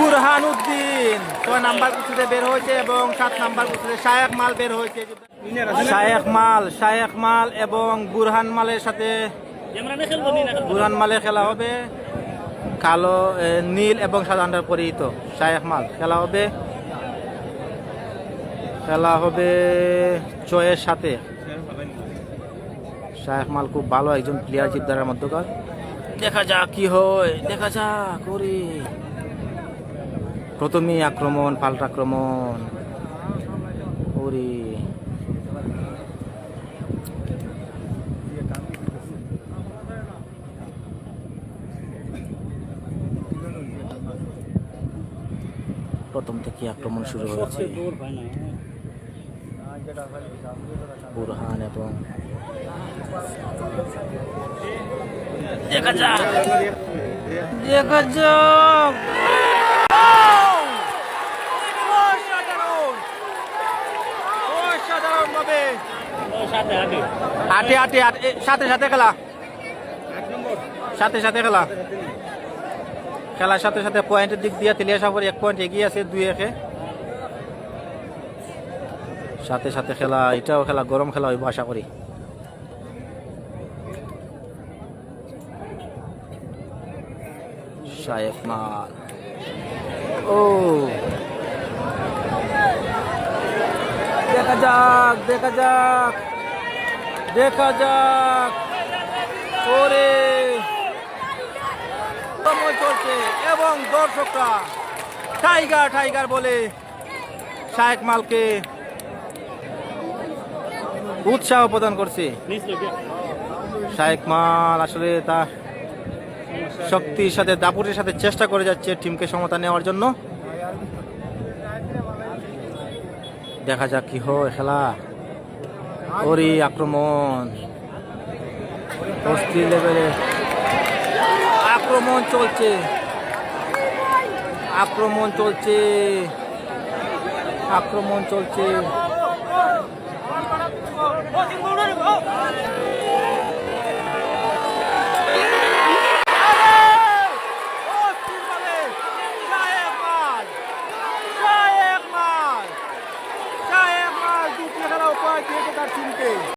বুরহান উদ্দিন ছয় নাম্বার কুস্তিতে বের হয়েছে এবং সাত নাম্বার কুস্তিতে শায়েক মাল বের হয়েছে। শায়েক মাল শায়েক মাল এবং বুরহান মালের সাথে বুরহান মালে খেলা হবে। কালো নীল এবং সাদা আন্ডার পরিহিত। শায়েক মাল খেলা হবে। খেলা হবে চয়ের সাথে। শায়েখ মাল খুব ভালো একজন প্লেয়ার জিদ্দারের মধ্যকার। দেখা যাক কি হয়। দেখা যাক, ওরে। প্রথমেই আক্রমণ পাল্টা আক্রমণ ওরে। প্রথম থেকে আক্রমণ শুরু হয়েছে বুরহান এবং দেখা যাক। দেখা যাক। ভাবে আটে আটে আটে সাথে সাথে খেলা। সাথে সাথে খেলা। খেলার সাথে সাথে পয়েন্টের দিক দিয়ে তেলিয়া সাগর এক পয়েন্ট এগিয়ে আছে দুই একে। সাথে সাথে খেলা এটাও খেলা গরম খেলা হইব আশা করি। মাল। ও। দেখা যাক দেখা যাক দেখা যাক। ওরে। সময় চলছে এবং দর্শকরা টাইগার টাইগার বলে শায়েক মালকে উৎসাহ প্রদান করছে। শায়েক মাল আসলে তার শক্তির সাথে দাপুরের সাথে চেষ্টা করে যাচ্ছে টিমকে সমতা নেওয়ার জন্য। দেখা যাক কি হয় খেলা। ওরি আক্রমণ। অস্থির লেভেলে আক্রমণ চলছে। আক্রমণ চলছে। আক্রমণ চলছে। Tarcísio Reis.